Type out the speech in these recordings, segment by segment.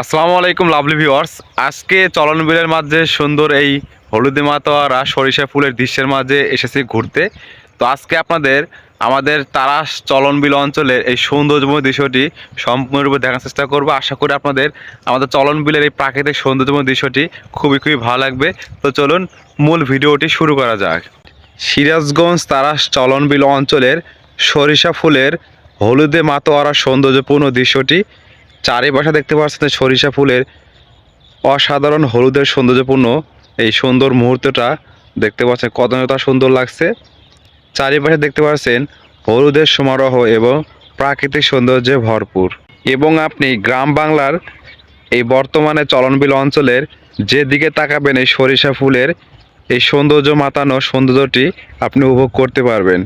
আসসালামু আলাইকুম lovely viewers আজকে চলন বিলের মাঝে সুন্দর এই হলুদে মাতোয়ারা সরিষা ফুলের দৃশ্যের মাঝে এসেছি ঘুরতে। তো আজকে আপনাদের, আমাদের তারাস চলন বিল অঞ্চলের এই সৌন্দর্যময় দৃশ্যটি সম্পূর্ণরূপে দেখার চেষ্টা করব। আশা করি আপনাদের, আমাদের চলন বিলের এই প্রাকৃতিক সৌন্দর্যময় দৃশ্যটি খুবই খুবই ভালো লাগবে। তো চলুন, মূল ভিডিওটি শুরু করা যাক। সিরাজগঞ্জ তারাস চলন বিল অঞ্চলের সরিষা ফুলের হলুদে মাতোয়ারা সৌন্দর্যপূর্ণ দৃশ্যটি চারিপাশে দেখতে পাচ্ছেন সরিষা ফুলের অসাধারণ হলুদের সৌন্দর্যপূর্ণ এই সুন্দর মুহূর্তটা দেখতে পাচ্ছেন, কতটা সুন্দর লাগছে। চারিপাশে দেখতে পাচ্ছেন হলুদের সমারোহ এবং প্রাকৃতিক সৌন্দর্যে ভরপুর। এবং আপনি গ্রাম বাংলার এই বর্তমানে চলনবিল অঞ্চলের যেদিকে তাকাবেন, এই সরিষা ফুলের এই সৌন্দর্য মাতানো সৌন্দর্যটি আপনি উপভোগ করতে পারবেন।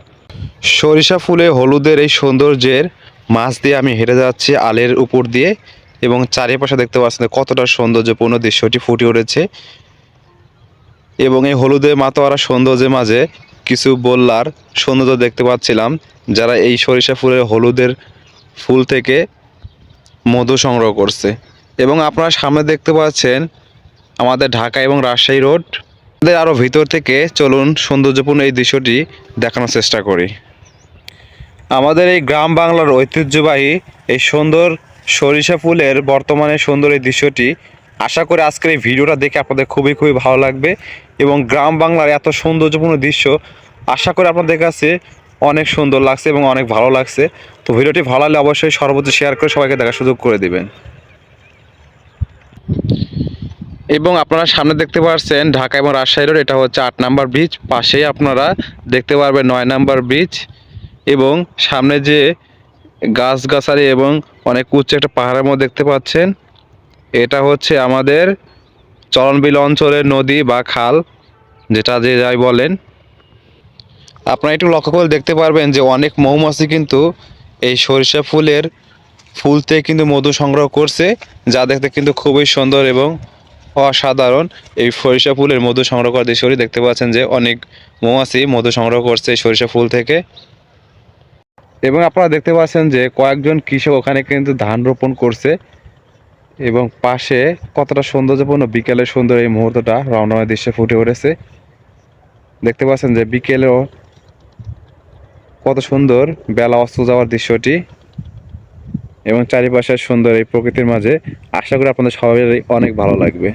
সরিষা ফুলে হলুদের এই সৌন্দর্যের মাছ দিয়ে আমি হেঁটে যাচ্ছি আলের উপর দিয়ে এবং চারিপাশে দেখতে পাচ্ছেন কতটা সৌন্দর্যপূর্ণ দৃশ্যটি ফুটে উঠেছে। এবং এই হলুদের মাতোয়ারা সৌন্দর্যের মাঝে কিছু বললার সৌন্দর্য দেখতে পাচ্ছিলাম, যারা এই সরিষা ফুলের হলুদের ফুল থেকে মধু সংগ্রহ করছে। এবং আপনারা সামনে দেখতে পাচ্ছেন আমাদের ঢাকা এবং রাজশাহী রোড। আরও ভিতর থেকে চলুন সৌন্দর্যপূর্ণ এই দৃশ্যটি দেখানোর চেষ্টা করি। আমাদের এই গ্রাম বাংলার ঐতিহ্যবাহী এই সুন্দর সরিষা ফুলের বর্তমানে সুন্দর এই দৃশ্যটি। আশা করি আজকের এই ভিডিওটা দেখে আপনাদের খুবই খুবই ভালো লাগবে এবং গ্রাম বাংলার এত সৌন্দর্যপূর্ণ দৃশ্য আশা করি আপনাদের কাছে অনেক সুন্দর লাগছে এবং অনেক ভালো লাগছে। তো ভিডিওটি ভালো লাগলে অবশ্যই সর্বোচ্চ শেয়ার করে সবাইকে দেখার সুযোগ করে দিবেন। এবং আপনারা সামনে দেখতে পাচ্ছেন ঢাকা এবং রাজশাহী রোড, এটা হচ্ছে আট নাম্বার ব্রিজ পাশেই আপনারা দেখতে পারবেন নয় নাম্বার ব্রিজ এবং সামনে যে গাছগাছালি এবং অনেক উচ্চ একটা পাহাড়ের মধ্যে দেখতে পাচ্ছেন, এটা হচ্ছে আমাদের চরণবিল অঞ্চলের নদী বা খাল, যেটা যে যাই বলেন। আপনারা একটু লক্ষ্য করে দেখতে পারবেন যে অনেক মৌমাছি কিন্তু এই সরিষা ফুলের ফুল থেকে কিন্তু মধু সংগ্রহ করছে, যা দেখতে কিন্তু খুবই সুন্দর এবং অসাধারণ। এই সরিষা ফুলের মধু সংগ্রহ করার দৃশ্যটি দেখতে পাচ্ছেন যে অনেক মৌমাছি মধু সংগ্রহ করছে এই সরিষা ফুল থেকে। এবং আপনারা দেখতে পাচ্ছেন যে কয়েকজন কৃষক ওখানে কিন্তু ধান রোপণ করছে এবং পাশে কতটা সৌন্দর্যপূর্ণ বিকেলের সুন্দর এই মুহূর্তটা, রমরমের দৃশ্যে ফুটে উঠেছে। দেখতে পাচ্ছেন যে বিকেলেও কত সুন্দর বেলা অস্ত যাওয়ার দৃশ্যটি এবং চারিপাশের সুন্দর এই প্রকৃতির মাঝে। আশা করি আপনাদের সবাই অনেক ভালো লাগবে।